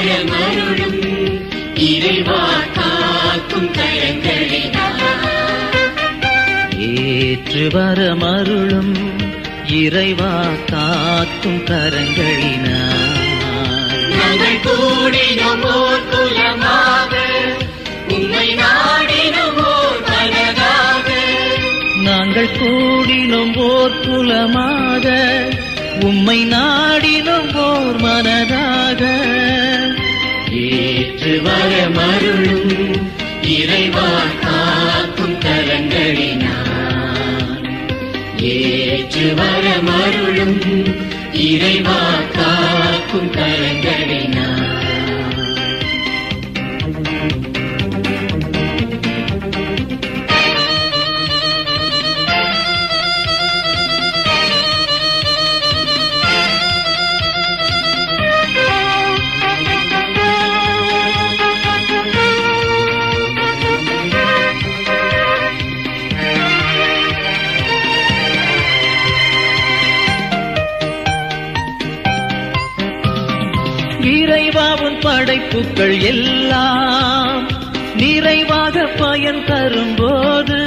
மரமருளும் இறைவா காக்கும் ஏற்று வரமருளும் இறைவா காக்கும் கரங்களினால். நாங்கள் கூடினோம் ஓர் குலமாக நாங்கள் கூடினோம் ஓர் உம்மை நாடினும் ஓர் மனதாக. ஏற்று வர மருளும் இறைவா காக்கும் கரங்களினார் ஏற்று வர மருளும் இறைவா இறைவாவின் படைப்புகள் எல்லாம் நிறைவாக பயன் தரும்போது.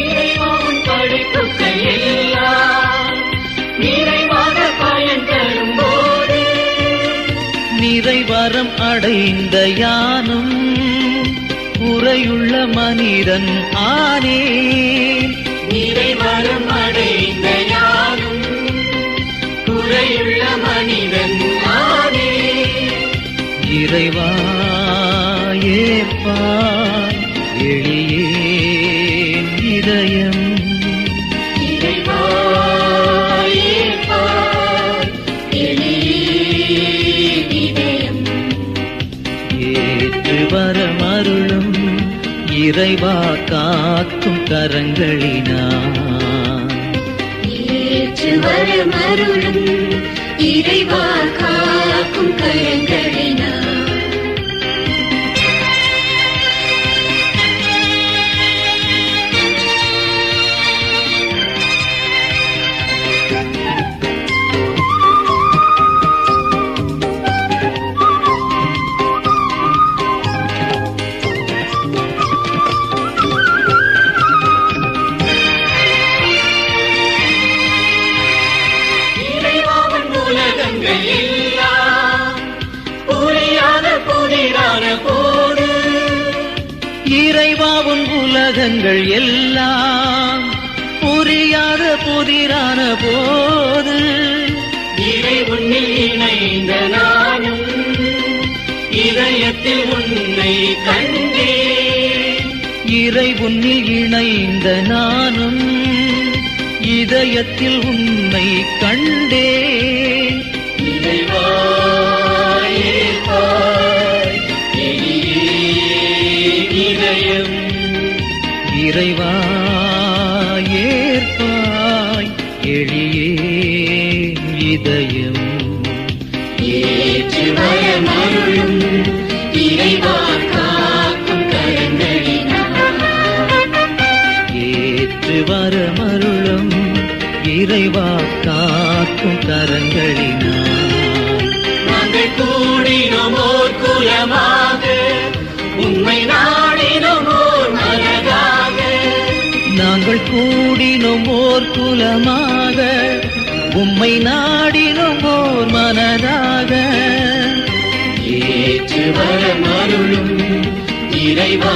இறைவன் படைப்புகள் எல்லாம் நிறைவாக பயன் தரும்போது. நிறைவரம் அடைந்த யானும் குறையுள்ள மனிதன் ஆனேன் நிறைவரம் அடைந்த யாரும் குறையுள்ள மனிதன் ஆனே இறைவா ஏற்பார் எளியேன் இதயம். ஏற்று வர மருளும் இறைவா காக்கும் கரங்களினார் ஏற்று வர மருளும் இறைவா காக்கும் கரங்களினார் உலகங்கள் எல்லாம் புரியாத புதிரான போது இறை உன்னில் இணைந்த நானும் இதயத்தில் உன்னை கண்டேன். இறை உன்னில் இணைந்த நானும் இதயத்தில் உன்னை கண்டேன். இறைவா ஏற்பாய் எளியே இதயம். ஏற்று வரமருளும் இறைவா காக்கும் கரங்களினார் நாங்கள் கூடினோம் ஓர் குலமாக மூலமாக உம்மை நாடினும் ஓர் மனதாக. ஏற்று வர மருளும் இறைவா